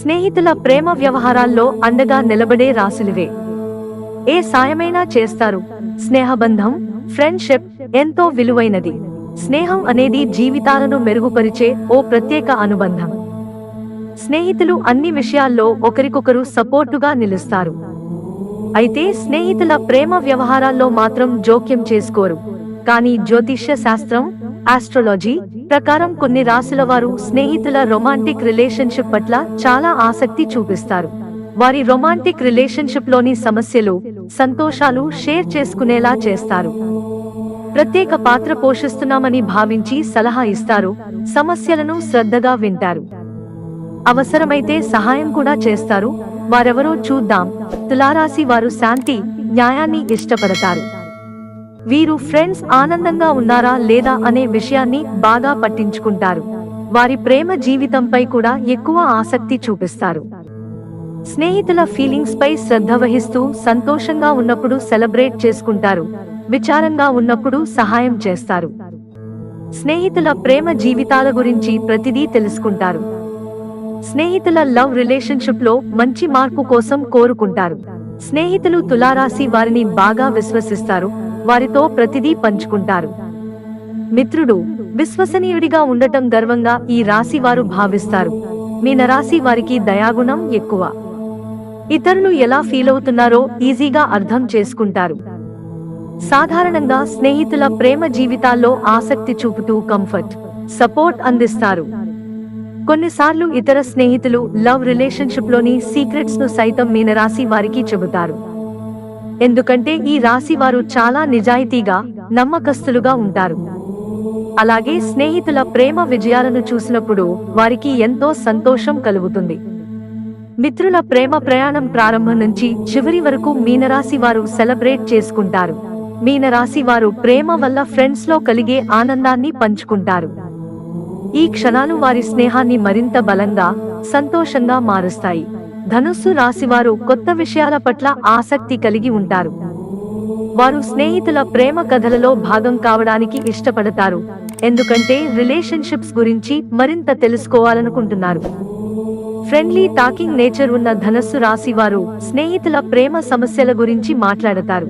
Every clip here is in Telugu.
స్నేహితుల ప్రేమ వ్యవహారాల్లో అండగా నిలబడే రాశులివే ఏ సాయమైనా చేస్తారు. స్నేహబంధం ఫ్రెండ్షిప్ ఎంతో విలువైనది. స్నేహం అనేది జీవితాలను మెరుగుపరిచే ఓ ప్రత్యేక అనుబంధం. స్నేహితులు అన్ని విషయాల్లో ఒకరికొకరు సపోర్టుగా నిలుస్తారు. అయితే స్నేహితుల ప్రేమ వ్యవహారాల్లో మాత్రం జోక్యం చేసుకోరు. కానీ జ్యోతిష్య శాస్త్రం ఆస్ట్రాలజీ ప్రకారం కొన్ని రాశుల వారు స్నేహితుల రొమాంటిక్ రిలేషన్షిప్ పట్ల చాలా ఆసక్తి చూపిస్తారు. వారి రొమాంటిక్ రిలేషన్షిప్లోని సమస్యలు సంతోషాలు షేర్ చేసుకునేలా చేస్తారు. ప్రత్యేక పాత్ర పోషిస్తున్నామని భావించి సలహా ఇస్తారు సమస్యలను శ్రద్ధగా వింటారు. అవసరమైతే సహాయం కూడా చేస్తారు. వారెవరో చూద్దాం. తులారాశి వారు శాంతి న్యాయాన్ని ఇష్టపడతారు. వీరు ఫ్రెండ్స్ ఆనందంగా ఉన్నారా లేదా అనే విషయాన్ని బాగా పట్టించుకుంటారు. వారి ప్రేమ జీవితంపై కూడా ఎక్కువ ఆసక్తి చూపిస్తారు. స్నేహితుల ఫీలింగ్స్ పై శ్రద్ధ వహిస్తూ సంతోషంగా ఉన్నప్పుడు సెలబ్రేట్ చేసుకుంటారు. విచారంగా ఉన్నప్పుడు సహాయం చేస్తారు. స్నేహితుల ప్రేమ జీవితాల గురించి ప్రతిదీ తెలుసుకుంటారు. స్నేహితుల లవ్ రిలేషన్షిప్లో మంచి మార్పు కోసం కోరుకుంటారు. స్నేహితులు తులారాశి వారిని బాగా విశ్వసిస్తారు. వారితో ప్రతిదీ పంచుకుంటారు. మిత్రుడు విశ్వసనీయుడిగా ఉండటం గర్వంగా ఈ రాశి వారు భావిస్తారు మీనరాశి వారికి దయాగుణం ఎక్కువ. ఇతరులు ఎలా ఫీల్ అవుతున్నారో ఈజీగా అర్థం చేసుకుంటారు. సాధారణంగా స్నేహితుల ప్రేమ జీవితాల్లో ఆసక్తి చూపుతూ కంఫర్ట్ సపోర్ట్ అందిస్తారు. కొన్నిసార్లు ఇతర స్నేహితులు లవ్ రిలేషన్షిప్లోని సీక్రెట్స్ను సైతం మీనరాశి వారికి చెబుతారు. ఎందుకంటే ఈ రాశి వారు చాలా నిజాయితీగా నమ్మకస్తులుగా ఉంటారు. అలాగే స్నేహితుల ప్రేమ విజయాలను చూసినప్పుడు వారికి ఎంతో సంతోషం కలుగుతుంది. మిత్రుల ప్రేమ ప్రయాణం ప్రారంభం నుంచి చివరి వరకు మీనరాశి వారు సెలబ్రేట్ చేసుకుంటారు. మీనరాశి వారు ప్రేమ వల్ల ఫ్రెండ్స్లో కలిగే ఆనందాన్ని పంచుకుంటారు. ఈ క్షణాలు వారి స్నేహాన్ని మరింత బలంగా సంతోషంగా మారుస్తాయి. ధనుస్సు రాశివారు కొత్త విషయాల పట్ల ఆసక్తి కలిగి ఉంటారు. వారు స్నేహితుల ప్రేమ కథలలో భాగం కావడానికి ఇష్టపడతారు. ఎందుకంటే రిలేషన్షిప్స్ గురించి మరింత తెలుసుకోవాలనుకుంటున్నారు. ఫ్రెండ్లీ టాకింగ్ నేచర్ ఉన్న ధనస్సు రాశి వారు స్నేహితుల ప్రేమ సమస్యల గురించి మాట్లాడతారు.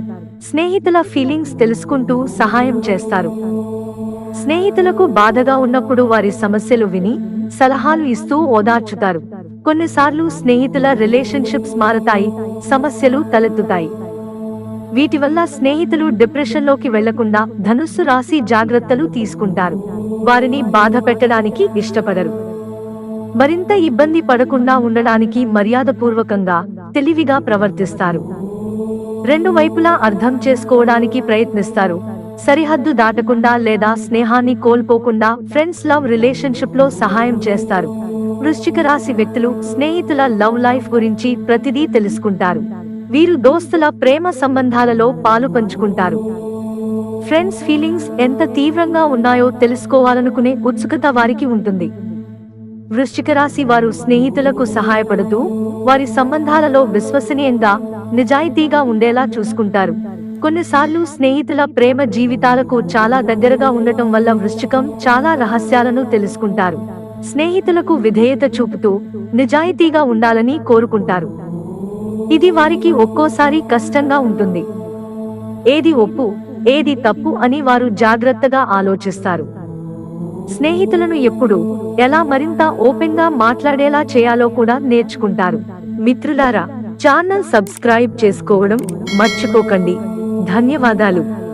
స్నేహితుల ఫీలింగ్స్ తెలుసుకుంటూ సహాయం చేస్తారు. స్నేహితులకు బాధగా ఉన్నప్పుడు వారి సమస్యలు విని సలహాలు ఇస్తూ ఓదార్చుతారు. కొన్నిసార్లు స్నేహితుల రిలేషన్షిప్స్ మారతాయి సమస్యలు తలెత్తుతాయి. వీటి వల్ల స్నేహితులు డిప్రెషన్లోకి వెళ్ళకుండా ధనుస్సు రాశి జాగ్రత్తలు తీసుకుంటారు. వారిని బాధ పెట్టడానికి ఇష్టపడరు. మరింత ఇబ్బంది పడకుండా ఉండడానికి మర్యాదపూర్వకంగా తెలివిగా ప్రవర్తిస్తారు. రెండు వైపులా అర్థం చేసుకోవడానికి ప్రయత్నిస్తారు. సరిహద్దు దాటకుండా లేదా స్నేహాన్ని కోల్పోకుండా ఫ్రెండ్స్ లవ్ రిలేషన్షిప్లో సహాయం చేస్తారు. వృశ్చిక రాశి వ్యక్తులు స్నేహితుల లవ్ లైఫ్ గురించి ప్రతిదీ తెలుసుకుంటారు. వీరు దోస్తుల ప్రేమ సంబంధాలలో పాలు పంచుకుంటారు. ఫ్రెండ్స్ ఫీలింగ్స్ ఎంత తీవ్రంగా ఉన్నాయో తెలుసుకోవాలనుకునే ఉత్సుకత వారికి ఉంటుంది. వృశ్చిక రాశి వారు స్నేహితులకు సహాయపడుతూ వారి సంబంధాలలో విశ్వసనీయంగా నిజాయితీగా ఉండేలా చూసుకుంటారు. కొన్నిసార్లు స్నేహితుల ప్రేమ జీవితాలకు చాలా దగ్గరగా ఉండటం వల్ల వృశ్చికం చాలా రహస్యాలను తెలుసుకుంటారు. స్నేహితులకు విధేయత చూపుతూ నిజాయితీగా ఉండాలని కోరుకుంటారు. ఇది వారికి ఒక్కోసారి కష్టంగా ఉంటుంది. ఏది ఒప్పు ఏది తప్పు అని వారు జాగ్రత్తగా ఆలోచిస్తారు. స్నేహితులను ఎప్పుడు ఎలా మరింత ఓపెన్గా మాట్లాడేలా చేయాలో కూడా నేర్చుకుంటారు. మిత్రులారా ఛానల్ సబ్స్క్రైబ్ చేసుకోవడం మర్చిపోకండి. ధన్యవాదాలు.